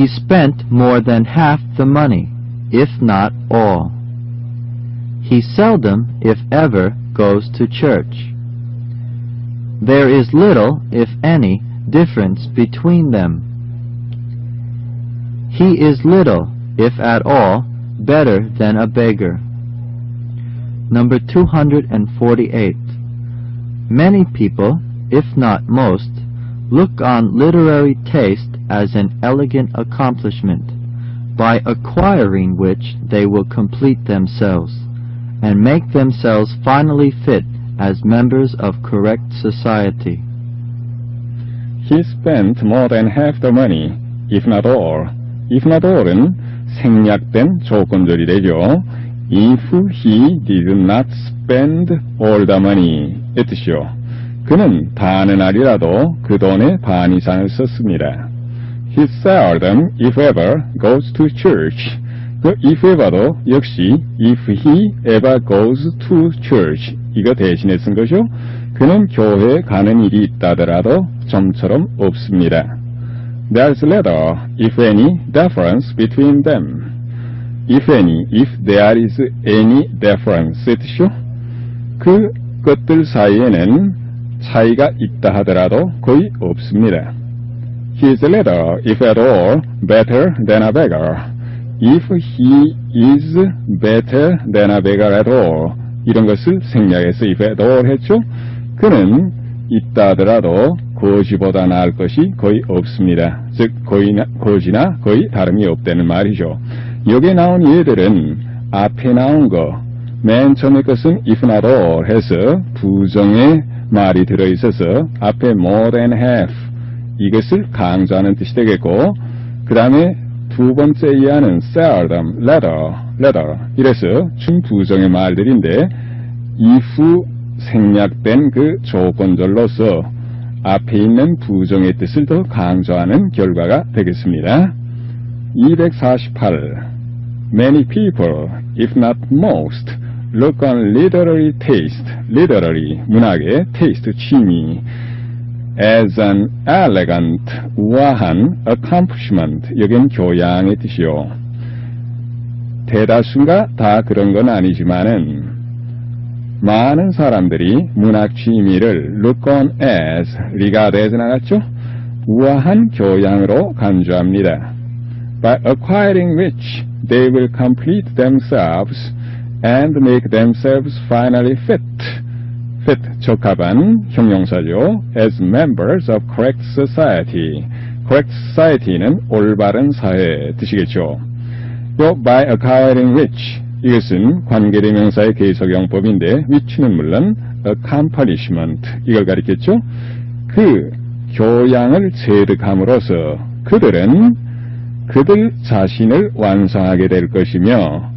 He spent more than half the money, if not all. He seldom, if ever, goes to church. There is little, if any, difference between them. He is little, if at all, better than a beggar. Number 248. Many people, if not most, look on literary taste as an elegant accomplishment, by acquiring which they will complete themselves, and make themselves finally fit as members of correct society. He spent more than half the money, if not all. if not all은 생략된 조건절이 되죠. If he did not spend all the money 의 뜻이요. 그는 반은 아니라도 그 돈의 반 이상을 썼습니다. He seldom, if ever, goes to church. 그 if ever도 역시 if he ever goes to church 이거 대신에 쓴 것이요. 그는 교회에 가는 일이 있다더라도 좀처럼 없습니다. There's little, if any, difference between them. If any, if there is any difference 뜻이요. 그 것들 사이에는 차이가 있다 하더라도 거의 없습니다. He is little, if at all, better than a beggar. If he is better than a beggar at all. 이런 것을 생략해서 if at all 했죠. 그는 있다 하더라도 거지보다 나을 것이 거의 없습니다. 즉 거의나, 거지나 거의 다름이 없다는 말이죠. 여기에 나온 예들은 앞에 나온 거, 맨 처음에 것은 if not all 해서 부정의 말이 들어있어서 앞에 more than half 이것을 강조하는 뜻이 되겠고 그 다음에 두 번째 이하는 seldom, rather, rather 이래서 중부정의 말들인데 if 생략된 그 조건절로서 앞에 있는 부정의 뜻을 더 강조하는 결과가 되겠습니다. 248. Many people, if not most, look on literary taste, literary, 문학의 taste, 취미, as an elegant, 우아한 accomplishment, 여긴 교양의 뜻이요. 대다수가 다 그런 건 아니지만은 많은 사람들이 문학 취미를 look on as, regard as 나갔죠? 우아한 교양으로 간주합니다. By acquiring which they will complete themselves and make themselves finally fit. fit, 적합한 형용사죠. as members of correct society. correct society는 올바른 사회 뜻이겠죠. 또 by acquiring which 이것은 관계대명사의 계속용법인데 which는 물론 accomplishment 이걸 가리켰죠. 그 교양을 체득함으로써 그들은 그들 자신을 완성하게 될 것이며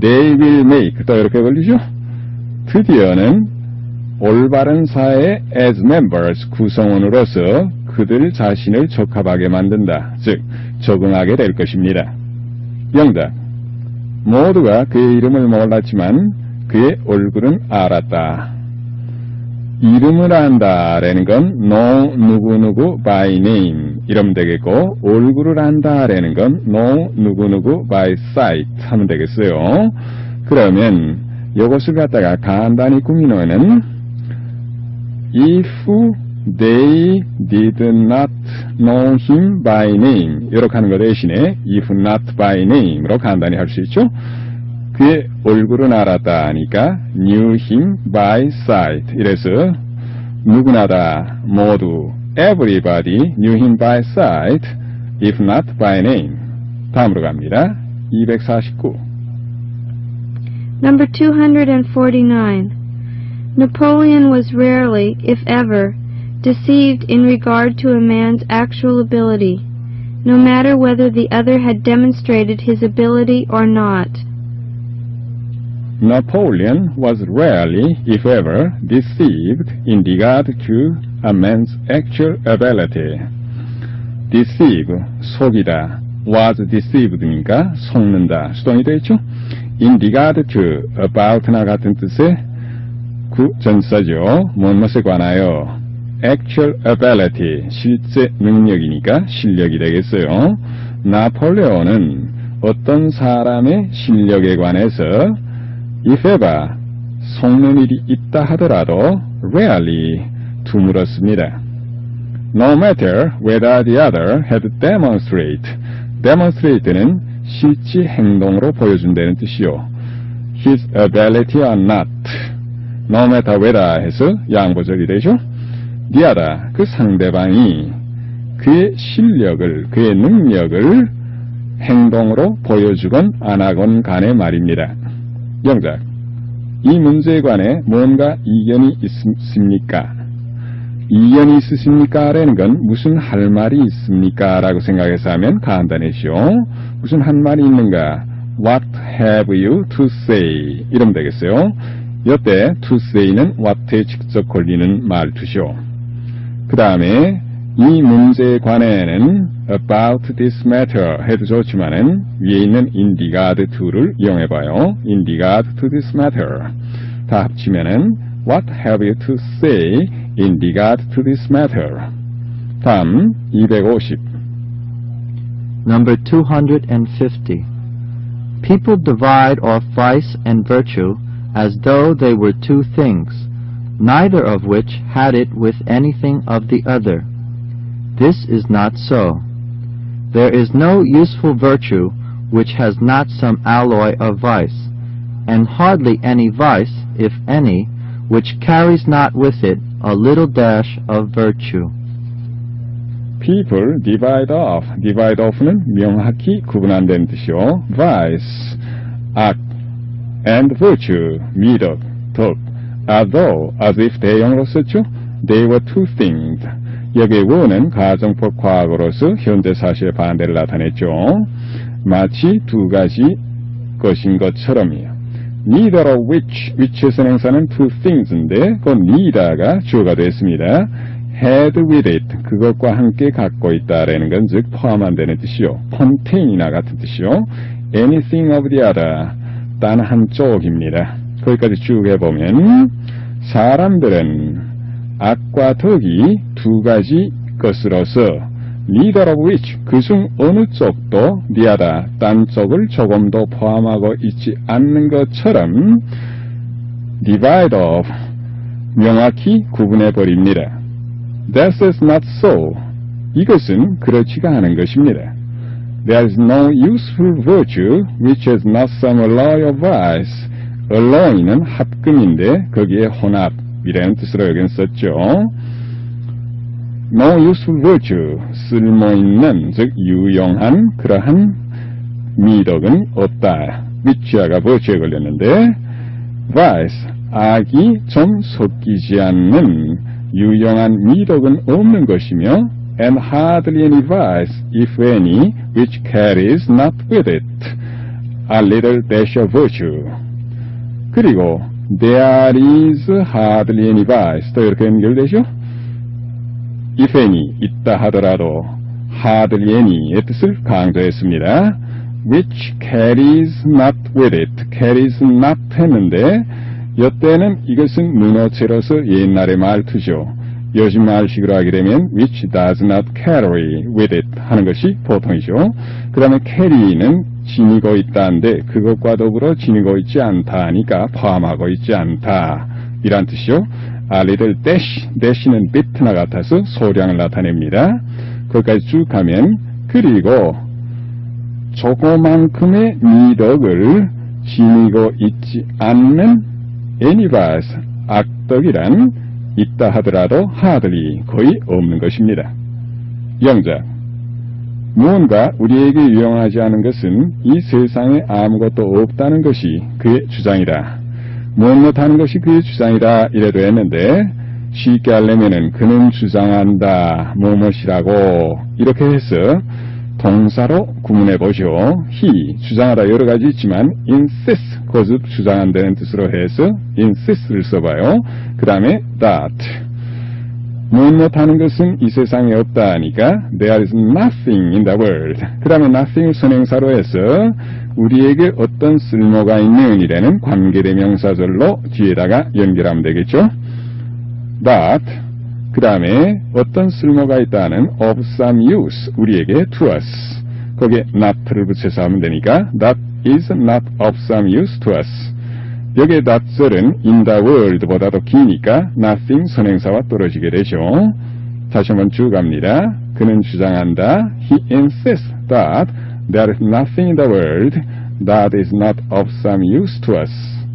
they will make 또 이렇게 걸리죠. 드디어는 올바른 사회의 as members 구성원으로서 그들 자신을 적합하게 만든다. 즉 적응하게 될 것입니다. 영작 모두가 그의 이름을 몰랐지만 그의 얼굴은 알았다. 이름을 안다라는 건 no 누구누구 by name 이러면 되겠고 얼굴을 안다 라는 건 no 누구누구 by sight 하면 되겠어요. 그러면 이것을 갖다가 간단히 꾸미놓으면 if they did not know him by name 이렇게 하는 거 대신에 if not by name로 간단히 할 수 있죠. 그의 얼굴은 알았다 하니까 knew him by sight 이래서 누구나 다 모두 everybody knew him by sight if not by name 다음으로 갑니다. 249 Number 249. Napoleon was rarely, if ever, deceived in regard to a man's actual ability, no matter whether the other had demonstrated his ability or not. Napoleon was rarely, if ever, deceived in regard to a man's actual ability. deceive, 속이다. was deceived니까 속는다. 수동이 되겠죠? in regard to, about나 같은 뜻의 구 전사죠. 무엇에 관하여 actual ability, 실제 능력이니까 실력이 되겠어요. 나폴레온은 어떤 사람의 실력에 관해서 if ever 속는 일이 있다 하더라도 rarely 드물었습니다. No matter whether the other had demonstrate. demonstrate는 실지 행동으로 보여준다는 뜻이요. his ability or not. no matter whether 해서 양보절이 되죠. the other, 그 상대방이 그의 실력을, 그의 능력을 행동으로 보여주건 안 하건 간의 말입니다. 영작. 이 문제에 관해 뭔가 이견이 있습니까? 이견이 있으십니까? 라는 건 무슨 할 말이 있습니까? 라고 생각해서 하면 간단해죠. 무슨 한 말이 있는가? What have you to say? 이러면 되겠어요. 이때 to say는 what에 직접 걸리는 말투죠. 그 다음에 이 문제에 관해는 about this matter 해도 좋지만은 위에 있는 in regard to를 이용해봐요. in regard to this matter. 다 합치면은 what have you to say in regard to this matter. 다음 250. Number 250. People divide off vice and virtue as though they were two things, neither of which had it with anything of the other. This is not so. There is no useful virtue which has not some alloy of vice, and hardly any vice, if any, which carries not with it a little dash of virtue. people divide off. divide off는 명확히 구분한다는 뜻이요. vice, 악, and virtue, 미덕, 덕, as though, as if 대형으로 썼죠. they were two things. 여기에 were는 가정법 과거로서 현재 사실의 반대를 나타냈죠. 마치 두 가지 것인 것처럼이요. Neither of which, which의 선행사는 two things인데 그 neither가 주어가 됐습니다. had with it, 그것과 함께 갖고 있다라는 건 즉 포함한다는 뜻이요. contain이나 같은 뜻이요. anything of the other, 단 한쪽입니다. 거기까지 쭉 해보면 사람들은 악과 덕이 두 가지 것으로서 neither of which, 그중 어느 쪽도 other, 딴 쪽을 조금도 포함하고 있지 않는 것처럼 divide off, 명확히 구분해 버립니다. That is not so. 이것은 그렇지가 않은 것입니다. There is no useful virtue which has not some alloy of vice. alloy는 합금인데 거기에 혼합이라는 뜻으로 여긴 썼죠. No useful virtue, 쓸모있는, 즉 유용한 그러한 미덕은 없다. 위치아가 virtue에 걸렸는데 vice, 악이 좀 섞이지 않는 유용한 미덕은 없는 것이며 and hardly any vice, if any, which carries not with it a little dash of virtue. 그리고 there is hardly any vice 또 이렇게 연결되죠? Any 있다 하더라도 hardly any의 뜻을 강조했습니다. which carries not with it carries not 했는데 이때는 이것은 문어체로서 옛날의 말투죠. 요즘 말식으로 하게 되면 which does not carry with it 하는 것이 보통이죠. 그 다음에 carry는 지니고 있다는데 그것과 더불어 지니고 있지 않다 하니까 포함하고 있지 않다 이란 뜻이요. 아, little dash, dash는 비트나 같아서 소량을 나타냅니다. 거기까지 쭉 가면 그리고 조그만큼의 미덕을 지니고 있지 않는 애니바스 악덕이란 있다 하더라도 하들이 거의 없는 것입니다. 영작 무언가 우리에게 유용하지 않은 것은 이 세상에 아무것도 없다는 것이 그의 주장이다. 무엇 못하는 것이 그의 주장이다 이래도 했는데 쉽게 하려면은 그는 주장한다 뭐뭇이라고 이렇게 해서 동사로 구문해 보죠. he 주장하다 여러 가지 있지만 insist 거듭 주장한다는 뜻으로 해서 insist를 써봐요. 그 다음에 that 무엇 못하는 것은 이 세상에 없다 하니까 there is nothing in the world. 그 다음에 nothing을 선행사로 해서 우리에게 어떤 쓸모가 있는 이라는 관계대명사절로 뒤에다가 연결하면 되겠죠. that 그 다음에 어떤 쓸모가 있다는 of some use 우리에게 to us 거기에 not를 붙여서 하면 되니까 that is not of some use to us. 여기에 that절은 in the world보다 더 기니까 nothing 선행사와 떨어지게 되죠. 다시 한번 쭉 갑니다. 그는 주장한다. He insists that there is nothing in the world that is not of some use to us.